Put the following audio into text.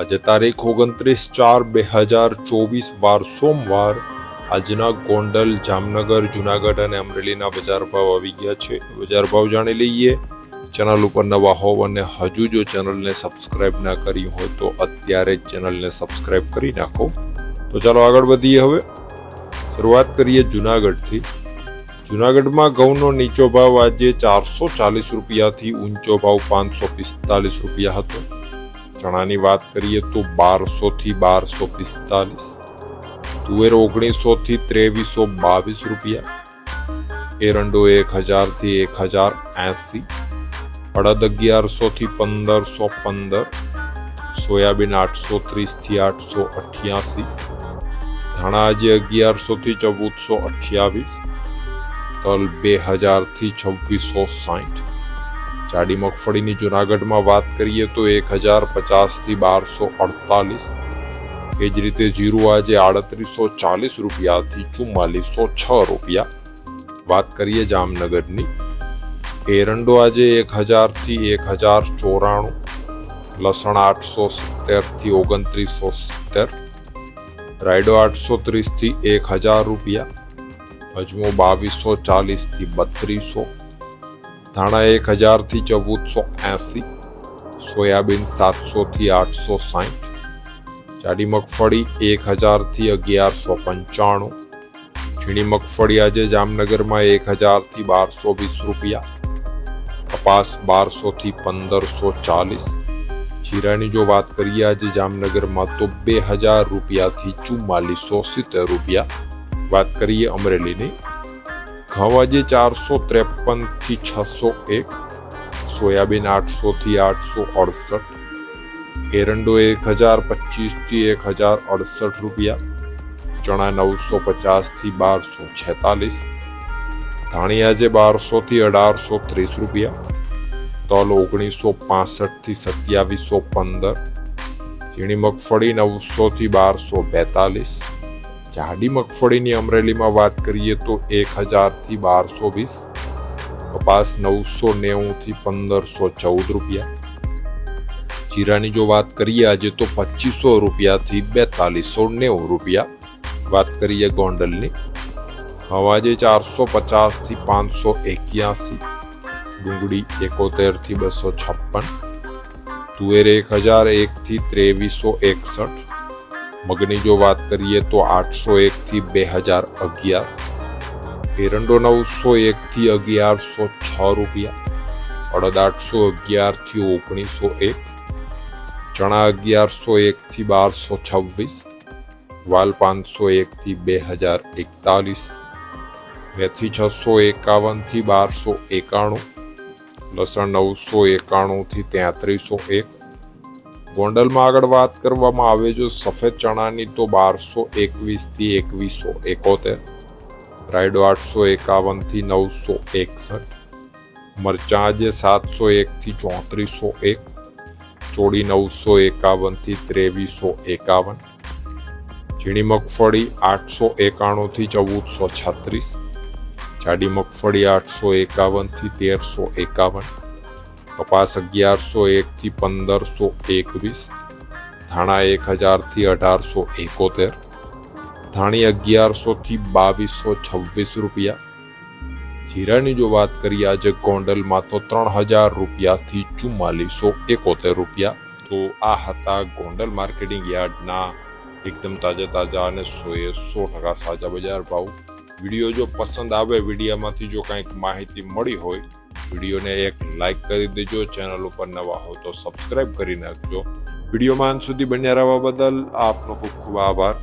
આજે તારીખ ઓગણત્રીસ ચાર બે હજાર ચોવીસ વાર સોમવાર આજના ગોંડલ, જામનગર, જુનાગઢ અને અમરેલીના બજાર ભાવ આવી ગયા છે. બજાર ભાવ જાણી લઈએ. ચેનલ ઉપર નવા હોવ અને હજુ જો ચેનલને સબસ્ક્રાઇબ ના કરી હોય તો અત્યારે જ ચેનલને સબસ્ક્રાઇબ કરી નાખો. તો ચાલો આગળ વધીએ હવે. શરૂઆત કરીએ જુનાગઢથી. જુનાગઢમાં ઘઉંનો નીચો ભાવ આજે ચારસો ચાલીસ રૂપિયાથી ઊંચો ભાવ પાંચસો પિસ્તાલીસ રૂપિયા હતો. ચણાની વાત કરીએ તો બારસોથી બારસો પિસ્તાલીસ, તુવેર ઓગણીસોથી ત્રેવીસો બાવીસ રૂપિયા, એરંડો એક હજારથી એક હજાર એંસી, અડદ અગિયારસોથી પંદરસો પંદર, સોયાબીન આઠસો ત્રીસથી આઠસો અઠ્યાસી, ધાણા આજે અગિયારસોથી ચૌદસો અઠ્યાવીસ, તલ બે હજારથી છવ્વીસો સાઠ. જાડી મગફળીની જુનાગઢમાં વાત કરીએ તો એક હજાર પચાસથી બારસો અડતાલીસ. એ જ રીતે જીરું આજે આડત્રીસો ચાલીસ રૂપિયાથી ચુમ્માલીસો છ રૂપિયા. વાત કરીએ જામનગરની. એરંડો આજે એક હજારથી એક હજાર ચોરાણું, લસણ આઠસો સિત્તેરથી ઓગણત્રીસો સિત્તેર, રાયડો આઠસો ત્રીસથી એક હજાર રૂપિયા, અજમો બાવીસો ચાલીસથી બત્રીસો ધાણા એક હજારથી ચૌદસો એંસી, સોયાબીન સાતસોથી આઠસો સાઠ, જાડી મગફળી એક હજારથી અગિયારસો પંચાણું, ઝીણી મગફળી આજે જામનગરમાં એક હજારથી બારસો વીસ રૂપિયા, કપાસ બારસોથી પંદરસો ચાલીસ, જીરાની જો વાત કરીએ આજે જામનગરમાં તો બે હજાર રૂપિયાથી ચુમ્માલીસો સિત્તેર રૂપિયા, વાત કરીએ અમરેલીની ઘઉં આજે ચારસો ત્રેપનથી છસો એક, સોયાબીન આઠસો થી આઠસો અડસઠ એરંડો એક હજાર પચીસથી એક હજાર અડસઠ રૂપિયા, ચણા નવસો પચાસથી બારસો છેતાલીસ ધાણિયા જે બારસો થી અઢારસો ત્રીસ રૂપિયા, તલ ઓગણીસો પાસઠથી સત્યાવીસો પંદર, ઝીણી મગફળી નવસો થી બારસો બેતાલીસ જાડી મગફળીની અમરેલીમાં વાત કરીએ તો એક હજારથી બારસો વીસ, કપાસ નવસો નેવુંથી પંદરસો ચૌદ રૂપિયા. જીરાની જો વાત કરીએ આજે તો પચીસો રૂપિયાથી બેતાલીસો નેવું રૂપિયા. વાત કરીએ ગોંડલની હવાજે ચારસો પચાસથી પાંચસો એક્યાસી, ડુંગળી એકોતેરથી બસો છપ્પન, તુવેર એક હજાર એકથી ત્રેવીસો એકસઠ મગની જો વાત કરીએ તો આઠસો એકથી બે હજાર અગિયાર. એરંડો નવસો એકથી અગિયારસો છ રૂપિયા. અડદ આઠસો અગિયારથી ઓગણીસો એક. ચણા અગિયારસો એકથી બારસો છવ્વીસ. વાલ પાંચસો એકથી બે હજાર એકતાલીસ. મેથી છસો એકાવનથી બારસો એકાણું. લસણ નવસો એકાણુંથી તેત્રીસો એક. ગોંડલમાં આગળ વાત કરવામાં આવે, જો સફેદ ચણાની તો બારસો એકવીસથી એકવીસો એકોતેર, રાયડો આઠસો એકાવનથી નવસો એકસઠ, મરચાં જે સાતસો એકથી ચોત્રીસો એક ચોડી નવસો એકાવનથી ત્રેવીસો એકાવન, ઝીણી મગફળી આઠસો એકાણુંથી ચૌદસો છત્રીસ, જાડી મગફળી આઠસો એકાવનથી તેરસો એકાવન કપાસ અગિયારસો એકથી પંદરસો એકવીસ, ધાણા એક હજારથી અઢારસો એકોતેર, ધાણી અગિયારસોથી બાવીસો છવ્વીસ રૂપિયા. જીરાની જો વાત કરીએ આજે ગોંડલમાં તો ત્રણ હજાર રૂપિયાથી ચુમ્માલીસો એકોતેર રૂપિયા. તો આ હતા ગોંડલ માર્કેટિંગ યાર્ડના એકદમ તાજા તાજા અને સોએ સો ટકા સાજા બજાર ભાવ. વીડિયો જો પસંદ આવે વિડીયામાંથી જો કંઈક માહિતી મળી હોય વિડીયોને એક લાઇક કરી દેજો, ચેનલ ઉપર નવા હો તો સબસ્ક્રાઇબ કરી નાખજો. વિડીયોમાં અંત સુધી બન્યા રહેવા બદલ આપનો ખૂબ ખૂબ આભાર.